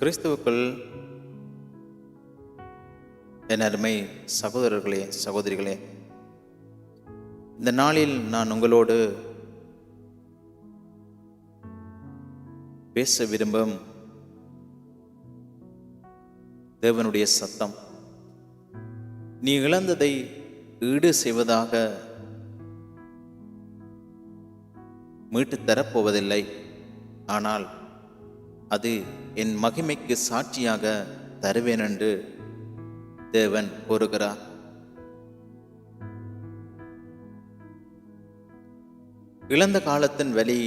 கிறிஸ்துவுக்குள் என் அருமை சகோதரர்களே சகோதரிகளே இந்த நாளில் நான் உங்களோடு பேச விரும்பும் தேவனுடைய சத்தம். நீ இழந்ததை ஈடு செய்வதாக மீட்டு தரப்போவதில்லை ஆனால் அது என் மகிமைக்கு சாட்சியாக தருவேன் என்று தேவன் கூறுகிறார். இழந்த காலத்தின் வழி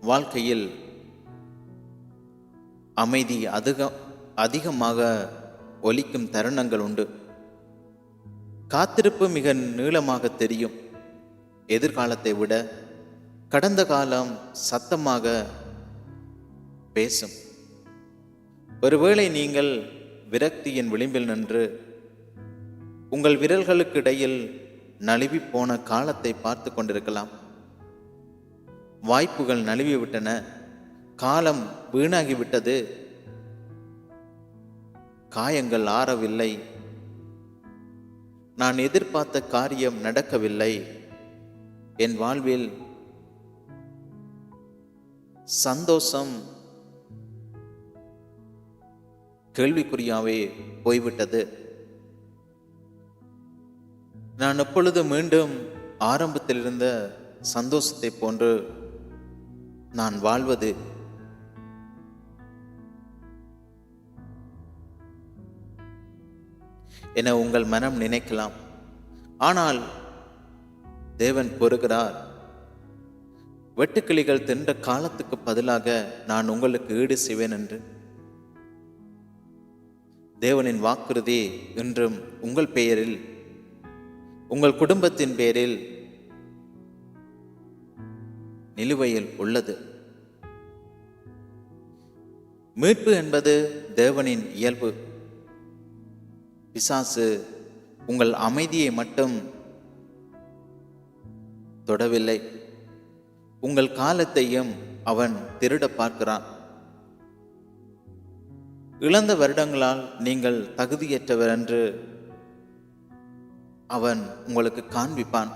வாழ்க்கையில் அமைதி அதிக அதிகமாக ஒலிக்கும் தருணங்கள் உண்டு. காத்திருப்பு மிக நீளமாக தெரியும். எதிர்காலத்தை விட கடந்த காலம் சத்தமாக பேசும். ஒருவேளை நீங்கள் விரக்தியின் விளிம்பில் நின்று உங்கள் விரல்களுக்கு இடையில் நழுவி போன காலத்தை பார்த்து கொண்டிருக்கலாம். வாய்ப்புகள் நழுவி விட்டன காலம் வீணாகிவிட்டது. காயங்கள் ஆறவில்லை. நான் எதிர்பார்த்த காரியம் நடக்கவில்லை. என் வாழ்வில் சந்தோஷம் கேள்விக்குறியாவே போய்விட்டது. நான் எப்பொழுது மீண்டும் ஆரம்பத்தில் இருந்த சந்தோஷத்தை போன்று நான் வாழ்வது என உங்கள் மனம் நினைக்கலாம். ஆனால் தேவன் கூறுகிறார் வெட்டுக்கிளிகள் தின்ற காலத்துக்கு பதிலாக நான் உங்களுக்கு ஈடு செய்வேன் என்று. தேவனின் வாக்குறுதி இன்றும் உங்கள் பெயரில் உங்கள் குடும்பத்தின் பேரில் நிலுவையில் உள்ளது. மீட்பு என்பது தேவனின் இயல்பு. பிசாசு உங்கள் அமைதியை மட்டும் தொடவில்லை. உங்கள் காலத்தையும் அவன் திருட பார்க்கிறான். இழந்த வருடங்களால் நீங்கள் தகுதியற்றவர் என்று அவன் உங்களுக்கு காண்பிப்பான்.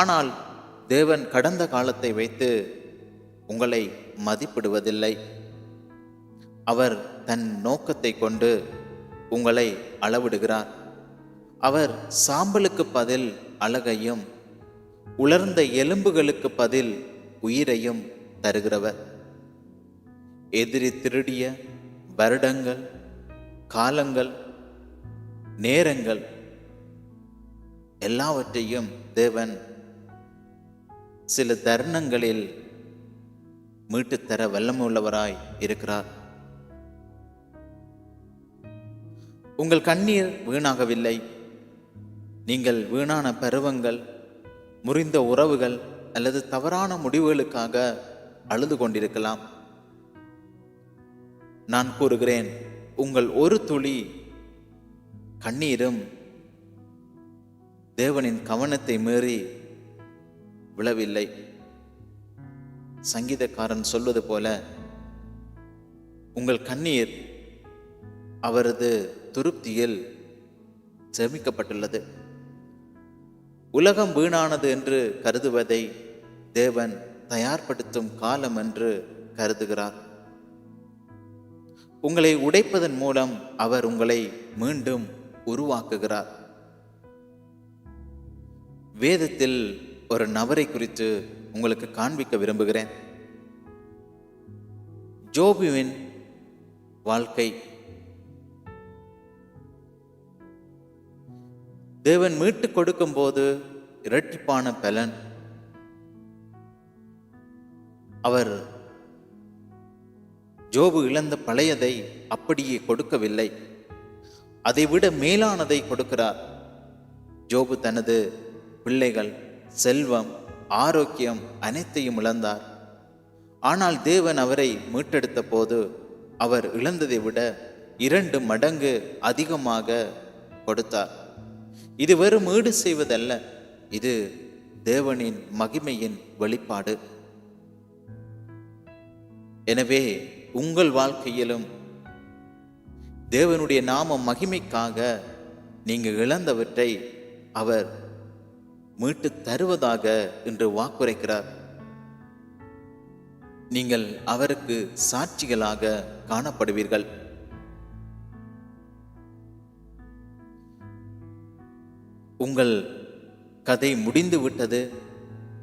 ஆனால் தேவன் கடந்த காலத்தை வைத்து உங்களை மதிப்பிடுவதில்லை. அவர் தன் நோக்கத்தை கொண்டு உங்களை அளவிடுகிறார். அவர் சாம்பலுக்கு பதில் அழகையும் உலர்ந்த எலும்புகளுக்கு பதில் உயிரையும் தருகிறவர். எதிரி திருடிய வருடங்கள் காலங்கள் நேரங்கள் எல்லாவற்றையும் தேவன் சில தருணங்களில் மீட்டுத்தர வல்லமுள்ளவராய் இருக்கிறார். உங்கள் கண்ணீர் வீணாகவில்லை. நீங்கள் வீணான பருவங்கள் முறிந்த உறவுகள் அல்லது தவறான முடிவுகளுக்காக அழுது கொண்டிருக்கலாம். நான் கூறுகிறேன் உங்கள் ஒரு துளி கண்ணீரும் தேவனின் கவனத்தை மீறி விழவில்லை. சங்கீதக்காரன் சொல்வது போல உங்கள் கண்ணீர் அவரது துருப்தியில் சேமிக்கப்பட்டுள்ளது. உலகம் வீணானது என்று கருதுவதை தேவன் தயார்படுத்தும் காலம் என்று கருதுகிறார். உங்களை உடைப்பதன் மூலம் அவர் உங்களை மீண்டும் உருவாக்குகிறார். வேதத்தில் ஒரு நபரை குறித்து உங்களுக்கு காண்பிக்க விரும்புகிறேன். ஜோபுவின் வாழ்க்கை. தேவன் மீட்டு கொடுக்கும் போது இரட்டிப்பான பலன். அவர் ஜோபு இழந்த பழையதை அப்படியே கொடுக்கவில்லை. அதைவிட மேலானதை கொடுக்கிறார். ஜோபு தனது பிள்ளைகள் செல்வம் ஆரோக்கியம் அனைத்தையும் இழந்தார். ஆனால் தேவன் அவரை மீட்டெடுத்த போது அவர் இழந்ததை விட இரண்டு மடங்கு அதிகமாக கொடுத்தார். இது வெறும் ஈடு செய்வதல்ல இது தேவனின் மகிமையின் வெளிப்பாடு. எனவே உங்கள் வாழ்க்கையிலும் தேவனுடைய நாம மகிமைக்காக நீங்கள் இழந்தவற்றை அவர் மீட்டு தருவதாக என்று வாக்குரைக்கிறார். நீங்கள் அவருக்கு சாட்சிகளாக காணப்படுவீர்கள். உங்கள் கதை முடிந்து விட்டது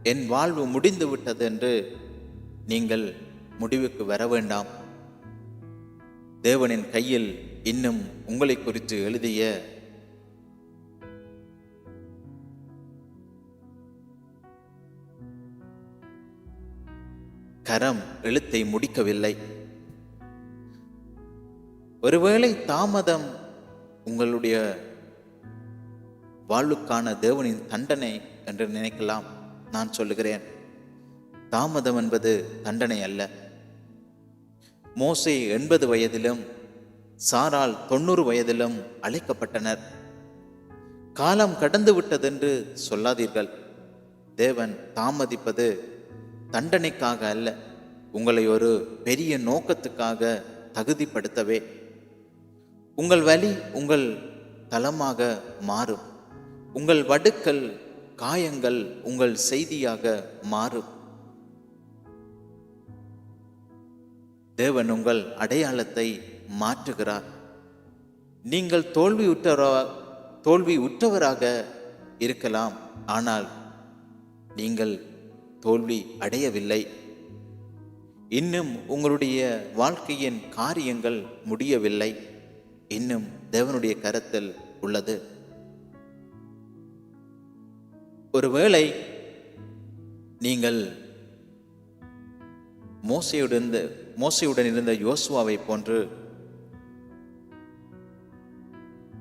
என் வாழ்வு முடிந்து விட்டது என்று நீங்கள் முடிவுக்கு வர வேண்டாம். தேவனின் கையில் இன்னும் உங்களை குறித்து எழுதிய கரம் எழுத்தை முடிக்கவில்லை. ஒருவேளை தாமதம் உங்களுடைய வாழ்வுக்கான தேவனின் தண்டனை என்று நினைக்கலாம். நான் சொல்லுகிறேன். தாமதம் என்பது தண்டனை அல்ல. மோசே எண்பது வயதிலும் சாரால் தொண்ணூறு வயதிலும் அழைக்கப்பட்டனர். காலம் கடந்து விட்டதென்று சொல்லாதீர்கள். தேவன் தாமதிப்பது தண்டனைக்காக அல்ல. உங்களை ஒரு பெரிய நோக்கத்துக்காக தகுதிப்படுத்தவே. உங்கள் வழி உங்கள் தளமாக மாறும். உங்கள் வடுக்கள் காயங்கள் உங்கள் செய்தியாக மாறும். தேவன் உங்கள் அடையாளத்தை மாற்றுகிறார். நீங்கள் தோல்வி தோல்வி உற்றவராக இருக்கலாம். ஆனால் நீங்கள் தோல்வி அடையவில்லை. இன்னும் உங்களுடைய வாழ்க்கையின் காரியங்கள் முடியவில்லை. இன்னும் தேவனுடைய கரத்தில் உள்ளது. ஒருவேளை நீங்கள் மோசையுடன் மோசையுடன் இருந்த யோசுவாவை போன்று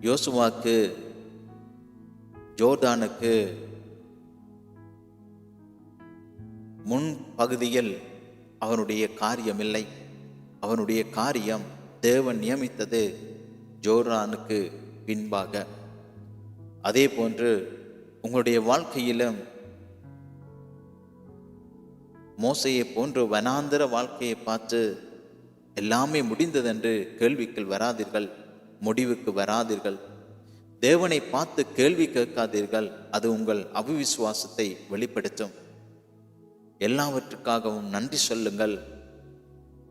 யோசுவாக்கு ஜோர்தானுக்கு முன் பகுதியில் அவனுடைய காரியம் இல்லை. அவனுடைய காரியம் தேவன் நியமித்தது ஜோர்தானுக்கு பின்பாக. அதே போன்று உங்களுடைய வாழ்க்கையிலும் மோசையை போன்று வனாந்திர வாழ்க்கையை பார்த்து எல்லாமே முடிந்ததென்று கேள்விக்குள் வராதீர்கள் முடிவுக்கு வராதீர்கள். தேவனை பார்த்து கேள்வி கேட்காதீர்கள் அது உங்கள் அவிவிசுவாசத்தை வெளிப்படுத்தும். எல்லாவற்றுக்காகவும் நன்றி சொல்லுங்கள்.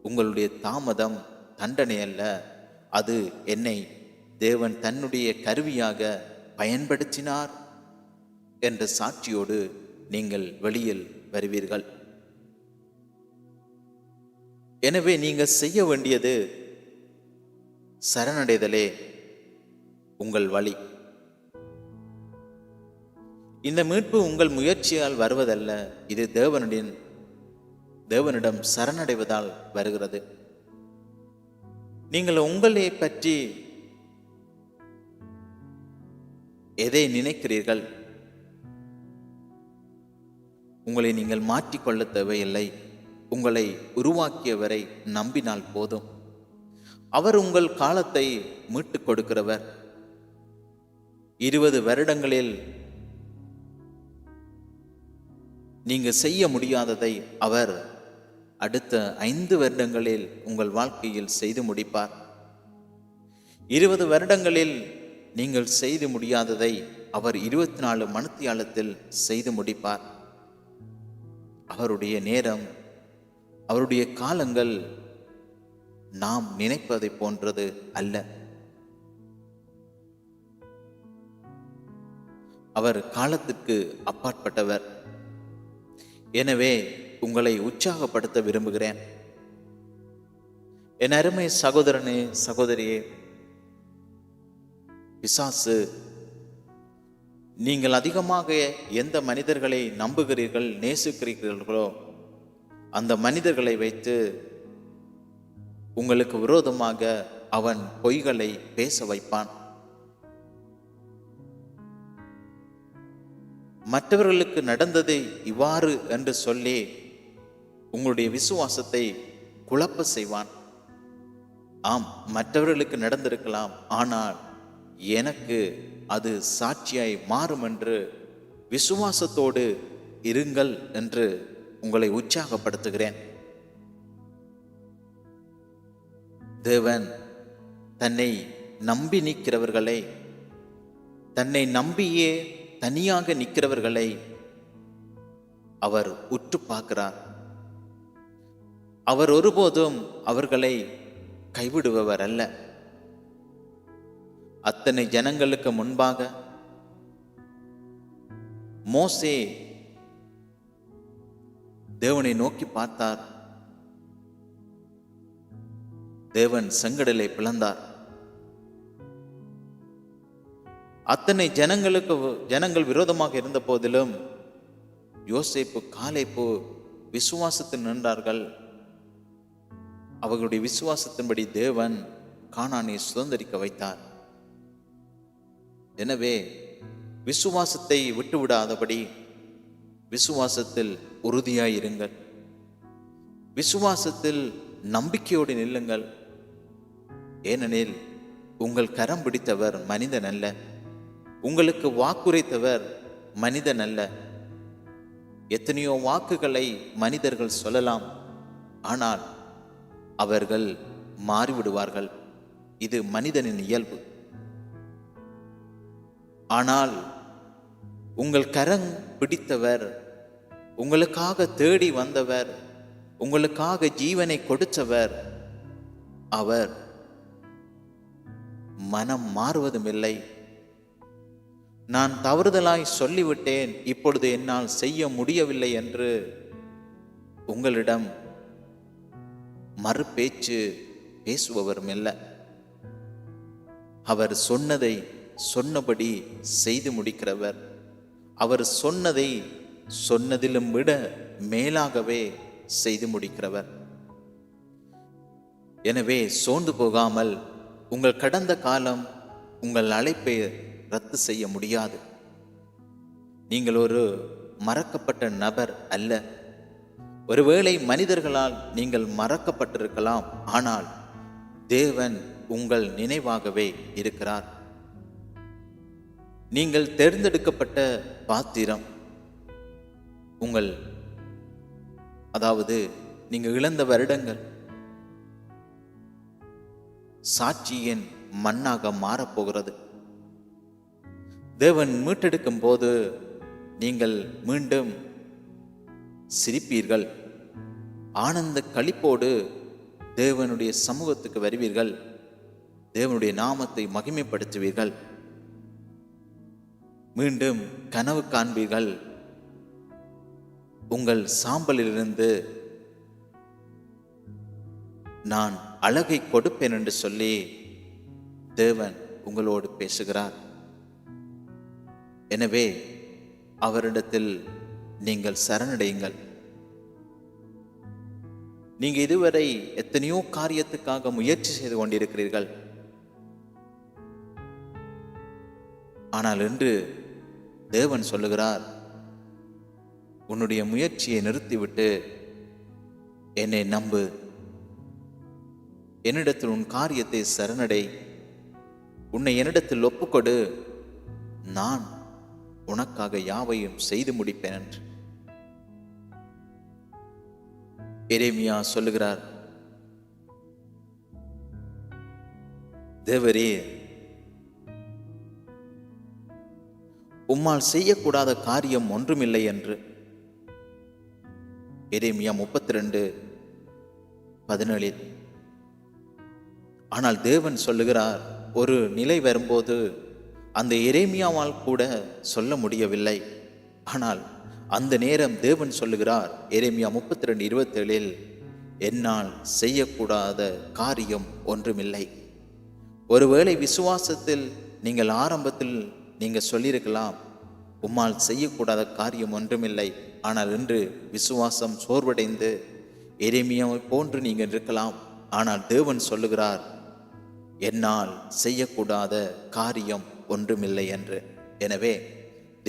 உங்களுடைய தாமதம் தண்டனை அல்ல அது என்னை தேவன் தன்னுடைய கருவியாக பயன்படுத்தினார் என்ற சாட்சியோடு நீங்கள் வெளியில் வருவீர்கள். எனவே நீங்கள் செய்ய வேண்டியது சரணடைதலே உங்கள் வழி. இந்த மீட்பு உங்கள் முயற்சியால் வருவதல்ல இது தேவனுடன் தேவனிடம் சரணடைவதால் வருகிறது. நீங்கள் உங்களை பற்றி எதை நினைக்கிறீர்கள்? உங்களை நீங்கள் மாற்றிக்கொள்ள தேவையில்லை. உங்களை உருவாக்கியவரை நம்பினால் போதும். அவர் உங்கள் காலத்தை மீட்டுக் கொடுக்கிறவர். இருபது வருடங்களில் நீங்க செய்ய முடியாததை அவர் அடுத்த ஐந்து வருடங்களில் உங்கள் வாழ்க்கையில் செய்து முடிப்பார். இருபது வருடங்களில் நீங்கள் செய்து முடியாததை அவர் இருபத்தி நாலு மணித்தியாலத்தில் செய்து முடிப்பார். அவருடைய நேரம் அவருடைய காலங்கள் நாம் நினைப்பதை போன்றது அல்ல. அவர் காலத்துக்கு அப்பாற்பட்டவர். எனவே உங்களை உற்சாகப்படுத்த விரும்புகிறேன். என் அருமை சகோதரனே சகோதரியே பிசாசு நீங்கள் அதிகமாக எந்த மனிதர்களை நம்புகிறீர்கள் நேசிக்கிறீர்களோ அந்த மனிதர்களை வைத்து உங்களுக்கு விரோதமாக அவன் பொய்களை பேச வைப்பான். மற்றவர்களுக்கு நடந்தது இவ்வாறு என்று சொல்லி உங்களுடைய விசுவாசத்தை குழப்ப செய்வான். ஆம் மற்றவர்களுக்கு நடந்திருக்கலாம் ஆனால் எனக்கு அது சாட்சியாய் மாறும் என்று விசுவாசத்தோடு இருங்கள் என்று உங்களை உற்சாகப்படுத்துகிறேன். தேவன் தன்னை நம்பி நிற்கிறவர்களை தன்னை நம்பியே தனியாக நிற்கிறவர்களை அவர் உற்று பார்க்கிறார். அவர் ஒருபோதும் அவர்களை கைவிடுபவர் அல்ல. அத்தனை ஜனங்களுக்கு முன்பாக மோசே தேவனை நோக்கி பார்த்தார். தேவன் செங்கடலை பிளந்தார். அத்தனை ஜனங்களுக்கு ஜனங்கள் விரோதமாக இருந்த போதிலும் யோசேப்பு காலைப்பு விசுவாசத்தில் நின்றார்கள். அவர்களுடைய விசுவாசத்தின்படி தேவன் காணானை சுதந்திரிக்க வைத்தார். எனவே விசுவாசத்தை விட்டுவிடாதபடி விசுவாசத்தில் உறுதியாயிருங்கள். விசுவாசத்தில் நம்பிக்கையோடு நில்லுங்கள். ஏனெனில் உங்கள் கரம் பிடித்தவர் மனிதன் அல்ல. உங்களுக்கு வாக்குரைத்தவர் மனிதன் அல்ல. எத்தனையோ வாக்குகளை மனிதர்கள் சொல்லலாம். ஆனால் அவர்கள் மாறிவிடுவார்கள். இது மனிதனின் இயல்பு. ஆனால் உங்கள் கரம் பிடித்தவர் உங்களுக்காக தேடி வந்தவர் உங்களுக்காக ஜீவனை கொடுத்தவர் அவர் மனம் மாறுவதும் இல்லை நான் தவறுதலாய் சொல்லிவிட்டேன் இப்பொழுது என்னால் செய்ய முடியவில்லை என்று உங்களிடம் மறுபேச்சு பேசுபவரும் இல்லை அவர் சொன்னதை சொன்னபடி செய்து முடிக்கிறவர். அவர் சொன்னதை சொன்னதிலும் விட மேலாகவே செய்து முடிக்கிறவர். எனவே சோர்ந்து போகாமல் உங்கள் கடந்த காலம் உங்கள் அழைப்பை ரத்து செய்ய முடியாது. நீங்கள் ஒரு மறக்கப்பட்ட நபர் அல்ல. ஒருவேளை மனிதர்களால் நீங்கள் மறக்கப்பட்டிருக்கலாம். ஆனால் தேவன் உங்கள் நினைவாகவே இருக்கிறார். நீங்கள் தேர்ந்தெடுக்கப்பட்ட பாத்திரம் உங்கள் அதாவது நீங்கள் இழந்த வருடங்கள் சாட்சியின் மண்ணாக மாறப்போகிறது. தேவன் மீட்டெடுக்கும் போது நீங்கள் மீண்டும் சிரிப்பீர்கள். ஆனந்த களிப்போடு தேவனுடைய சமூகத்துக்கு வருவீர்கள். தேவனுடைய நாமத்தை மகிமைப்படுத்துவீர்கள். மீண்டும் கனவு காண்பீர்கள். உங்கள் சாம்பலிலிருந்து நான் அழகை கொடுப்பேன் என்று சொல்லி தேவன் உங்களோடு பேசுகிறார். எனவே அவரிடத்தில் நீங்கள் சரணடையுங்கள். நீங்க இதுவரை எத்தனையோ காரியத்துக்காக முயற்சி செய்து கொண்டிருக்கிறீர்கள். ஆனால் இன்று தேவன் சொல்லுகிறார் உன்னுடைய முயற்சியை நிறுத்திவிட்டு என்னை நம்பு. என்னிடத்தில் உன் காரியத்தை சரணடை. உன்னை என்னிடத்தில் ஒப்புக்கொடு. நான் உனக்காக யாவையும் செய்து முடிப்பேன் என்று. எரேமியா சொல்லுகிறார் தேவரே உம்மால் செய்யக்கூடாத காரியம் ஒன்றுமில்லை என்று. எரேமியா முப்பத்தி ரெண்டு பதினேழில் ஆனால் தேவன் சொல்லுகிறார் ஒரு நிலை வரும்போது அந்த எரேமியாவால் கூட சொல்ல முடியவில்லை. ஆனால் அந்த நேரம் தேவன் சொல்லுகிறார் எரேமியா முப்பத்தி ரெண்டு இருபத்தேழில் என்னால் செய்யக்கூடாத காரியம் ஒன்றுமில்லை. ஒருவேளை விசுவாசத்தில் நீங்கள் ஆரம்பத்தில் நீங்கள் சொல்லியிருக்கலாம் உம்மால் செய்யக்கூடாத காரியம் ஒன்றுமில்லை. ஆனால் இன்று விசுவாசம் சோர்வடைந்து எரேமியாவை போன்று நீங்கள் இருக்கலாம். ஆனால் தேவன் சொல்லுகிறார் என்னால் செய்யக்கூடாத காரியம் ஒன்றுமில்லை என்று. எனவே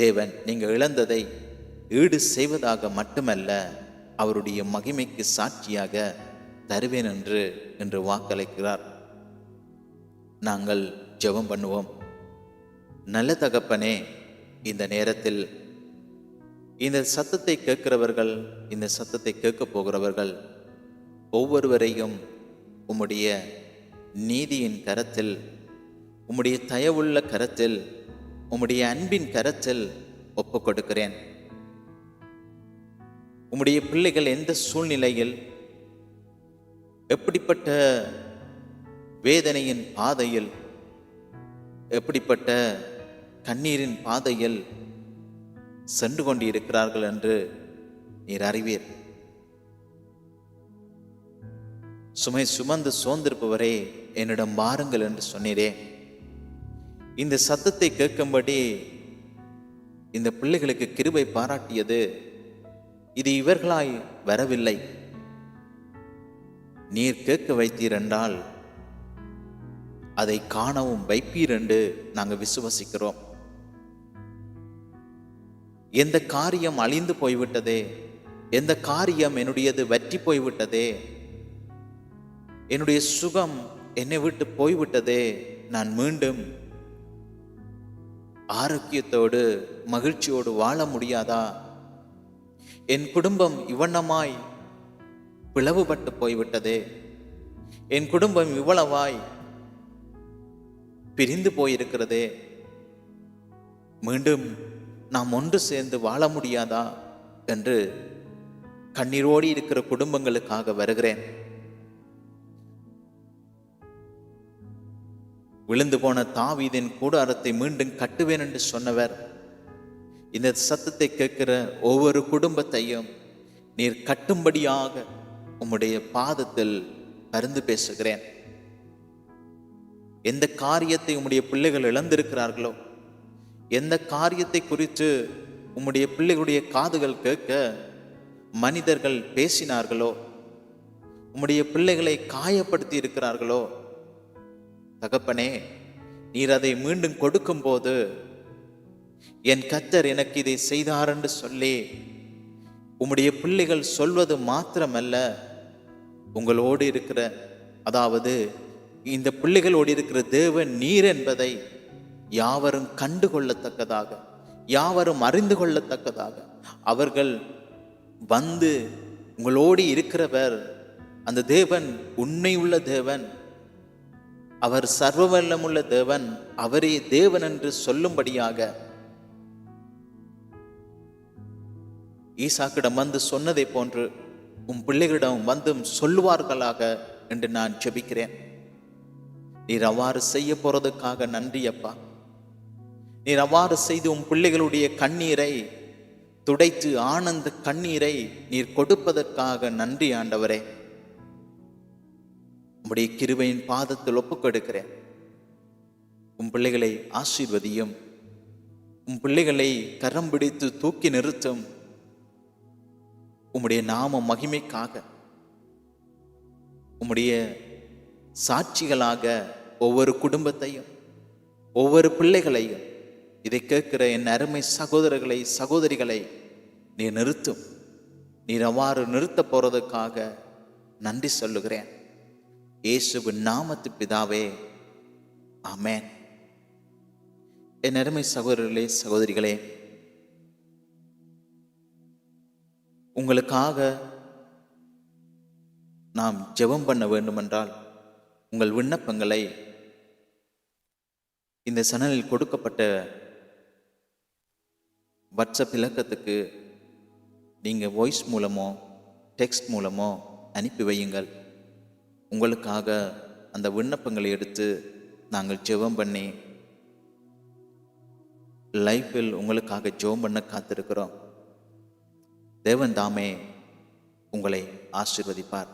தேவன் நீங்கள் இழந்ததை ஈடு செய்வதாக மட்டுமல்ல அவருடைய மகிமைக்கு சாட்சியாக தருவேன் என்று என்று வாக்களிக்கிறார். நாங்கள் ஜெபம் பண்ணுவோம். நல்ல தகப்பனே இந்த நேரத்தில் இந்த சத்தத்தை கேட்கிறவர்கள் இந்த சத்தத்தை கேட்கப் போகிறவர்கள் ஒவ்வொருவரையும் உம்முடைய நீதியின் கரத்தில் உம்முடைய தயவுள்ள கரத்தில் உம்முடைய அன்பின் கரத்தில் ஒப்பு கொடுக்கிறேன். உம்முடைய பிள்ளைகள் எந்த சூழ்நிலையில் எப்படிப்பட்ட வேதனையின் பாதையில் எப்படிப்பட்ட கண்ணீரின் பாதையில் சென்று கொண்டிருக்கிறார்கள் என்று நீர் அறிவீர். சுமை சுமந்து சோர்ந்திருப்பவரே என்னிடம் வாருங்கள் என்று சொன்னீரே. இந்த சத்தத்தை கேட்கும்படி இந்த பிள்ளைகளுக்கு கிருபை பாராட்டியது இது இவர்களாய் வரவில்லை. நீர் கேட்க வைத்தீர் என்றால் அதை காணவும் வைப்பீர் என்று நாங்கள் விசுவசிக்கிறோம். எந்த காரியம் அழிந்து போய்விட்டதே? எந்த காரியம் என்னுடையது வற்றி போய்விட்டதே? என்னுடைய சுகம் என்னை விட்டு போய்விட்டதே? நான் மீண்டும் ஆரோக்கியத்தோடு மகிழ்ச்சியோடு வாழ முடியாதா? என் குடும்பம் இவ்வண்ணமாய் பிளவுபட்டு போய்விட்டதே? என் குடும்பம் இவ்வளவாய் பிரிந்து போயிருக்கிறதே? மீண்டும் நாம் ஒன்று சேர்ந்து வாழ முடியாதா என்று கண்ணீரோடி இருக்கிற குடும்பங்களுக்காக வருகிறேன். விழுந்து போன தாவீதின் கூடாரத்தை மீண்டும் கட்டுவேன் என்று சொன்னவர். இந்த சத்தத்தை கேட்கிற ஒவ்வொரு குடும்பத்தையும் நீர் கட்டும்படியாக உம்முடைய பாதத்தில் பரிந்து பேசுகிறேன். எந்த காரியத்தை உம்முடைய பிள்ளைகள் இழந்திருக்கிறார்களோ எந்த காரியத்தை குறித்து உம்முடைய பிள்ளைகளுடைய காதுகள் கேட்க மனிதர்கள் பேசினார்களோ உம்முடைய பிள்ளைகளை காயப்படுத்தி இருக்கிறார்களோ தகப்பனே நீர் அதை மீண்டும் கொடுக்கும்போது என் கத்தர் எனக்கு இதை செய்தார் என்று சொல்லி. உம்முடைய பிள்ளைகள் சொல்வது மாத்திரமல்ல உங்களோடு இருக்கிற அதாவது இந்த பிள்ளைகளோடு இருக்கிற தேவன் நீர் என்பதை யாவரும் கண்டு கொள்ளத்தக்கதாக யாவரும் அறிந்து கொள்ளத்தக்கதாக அவர்கள் வந்து உங்களோடு இருக்கிறவர் அந்த தேவன் உண்மையுள்ள தேவன் அவர் சர்வவல்லமுள்ள தேவன் அவரே தேவன் என்று சொல்லும்படியாக ஈசாக்கிடம் வந்து சொன்னதை போன்று உன் பிள்ளைகளிடம் வந்தும் சொல்லுவார்களாக என்று நான் ஜெபிக்கிறேன். நீர் அவ்வாறு செய்ய போறதுக்காக நன்றி அப்பா. நீர் அவ்வாறு செய்து உன் பிள்ளைகளுடைய கண்ணீரை துடைத்து ஆனந்த கண்ணீரை நீர் கொடுப்பதற்காக நன்றி ஆண்டவரே. உம்முடைய கிருபையின் பாதத்தில் ஒப்புக்கொடுக்கிறேன். உன் பிள்ளைகளை ஆசீர்வதியும். உன் பிள்ளைகளை கரம் பிடித்து தூக்கி நிறுத்தும். உம்முடைய நாம மகிமைக்காக. உம்முடைய சாட்சிகளாக ஒவ்வொரு குடும்பத்தையும் ஒவ்வொரு பிள்ளைகளையும் இதை கேட்கிற என் அருமை சகோதரர்களை சகோதரிகளை நீ நிறுத்தும். நீ அவ்வாறு நிறுத்த போறதுக்காக நன்றி சொல்லுகிறேன். இயேசுவின் நாமத்து பிதாவே ஆமேன். என் அருமை சகோதரர்களே சகோதரிகளே உங்களுக்காக நாம் ஜெபம் பண்ண வேண்டுமென்றால் உங்கள் விண்ணப்பங்களை இந்த சனலில் கொடுக்கப்பட்ட வாட்ஸ்அப் இலக்கத்துக்கு நீங்கள் வாய்ஸ் மூலமோ டெக்ஸ்ட் மூலமோ அனுப்பி வையுங்கள். உங்களுக்காக அந்த விண்ணப்பங்களை எடுத்து நாங்கள் ஜெபம் பண்ணி லைஃப்பில் உங்களுக்காக ஜெபம் பண்ண காத்திருக்கிறோம். தேவன் தாமே உங்களை ஆசீர்வதிப்பார்.